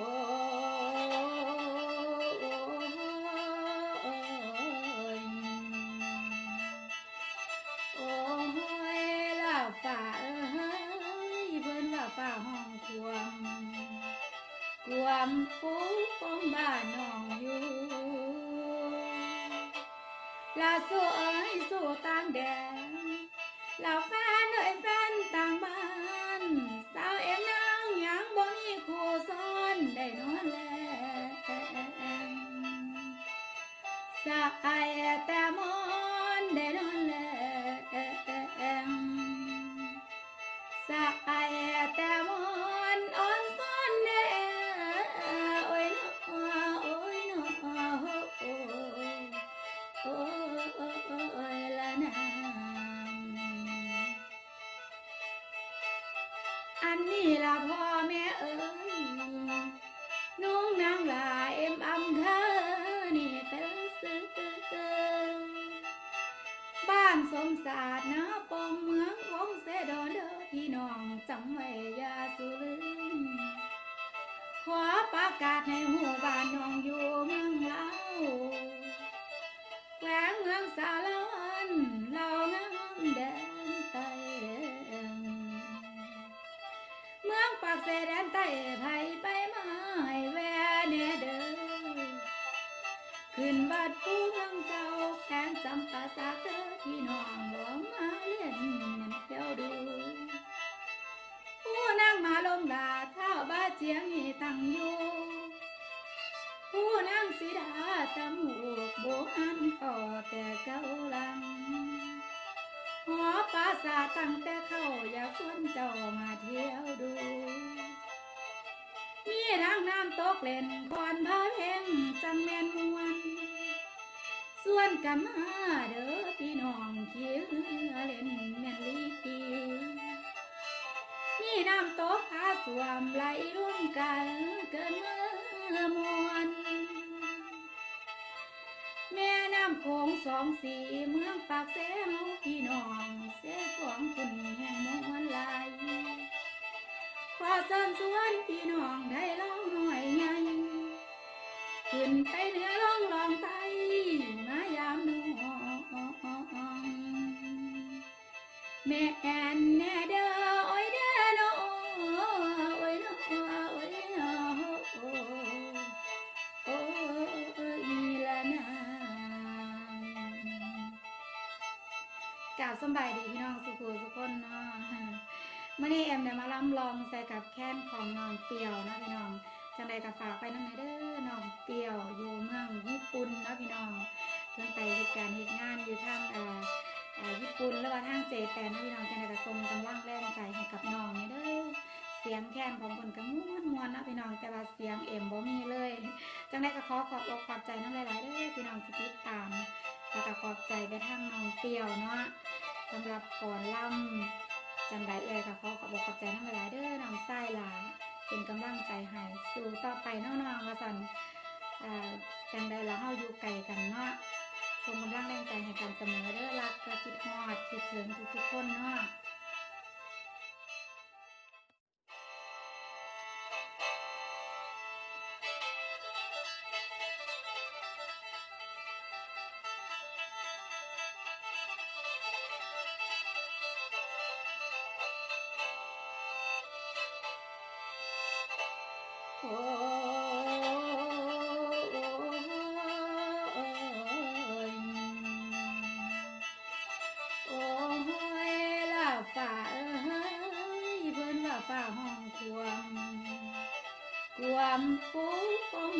โอ้ยโอ้ยล่ะฝ่าเอ้ยเพิ่น น้อโอ้โอ้โอ้ยละนางอันนี้ล่ะพ่อแม่เอ้ยน้องนางลาเอ็มอำเภอ สมศาสตร์นะปองเมืองของเสดอนเด้อพี่น้องจำไว้ยาสุลืมขอประกาศให้หูบ้านน้องอยู่เมืองเลาแขวงเมืองสารวันเรางามแดนไตเด้เมืองปากเสแดนใต้ไผไปมาให้แวเนเด้อขึ้นบัดผู้เมืองเก่าแขนจำปาสาเด้อ พี่น้องบ่มาเล่นเที่ยวดู ผู้นั่งมาลงดาเท้าบาเจียงนี่ตั้งอยู่ผู้นั่งสีดาตะหมูกโบอันก่อแต่เก้าลังหัวปราสาทตั้งแต่เข้าอยากชวนเจ้ามาเที่ยวดู มีทางน้ำตกเล่นคอนพาเพงจังแม่นมวน ส่วนกันมาเด้อพี่น้องที่เล่นแม่นลีกีมีน้ำตกพาสวมไหลร่วมกันเกินเมื่อมวนแม่น้ำโขงสองสีเมืองปากเสเฮาพี่น้องเสของคุณแห่งมวลลายขอเชิญชวนพี่น้องได้เล่าหน่อยไงขึ้นไปเหนือ แม่แอนแน่เด้อโอ้ยเด้อน้อโอ้ยน้อโอ้ยน้อโอ้โอ้ยละนางกล่าวสำบายดีพี่น้องสุขุสุกคนเนาะเมื่อนี้แอมได้มาล้ำลองใส่กับแค้นของน้องเปียวนะพี่น้องจังใดกับฝากไปน้องไหนเด้อน้องเปียวอยู่เมืองญี่ปุ่นนะพี่น้องเพิ่งไปเหตุการณ์เหตุงานอยู่ทางอ่า อ่าญี่ปุ่นแล้วว่าทางเจแปนพี่น้องจังใดกับทรงกำลังแรงใจให้กับน้องนี่เด้อเสียงแค้นของคนก็ม้วนมวนนะพี่น้องแต่ว่าเสียงเอ็มบ่มีเลย จังได้ก็ขอขอบอกขอบใจน้องหลายๆเด้อพี่น้องที่ติดตามแล้วก็ขอบใจไปทางน้องเปียวเนาะสำหรับก่อนล่ำจังได้เอ่ยก็ขอขอบอกขอบใจน้องหลายๆเด้อน้องไส้หลาเป็นกำลังใจให้สู่ต่อไปน้องๆว่าสันจังได้ละเฮาอยู่ไกลกันเนาะ ส่งกำลังแรงใจให้กันเสมอเด้อรักก็คิดฮอดคิดถึงทุกๆคนเนาะโอ้ เพิ่นว่าฝ่าห้องควมความปูของ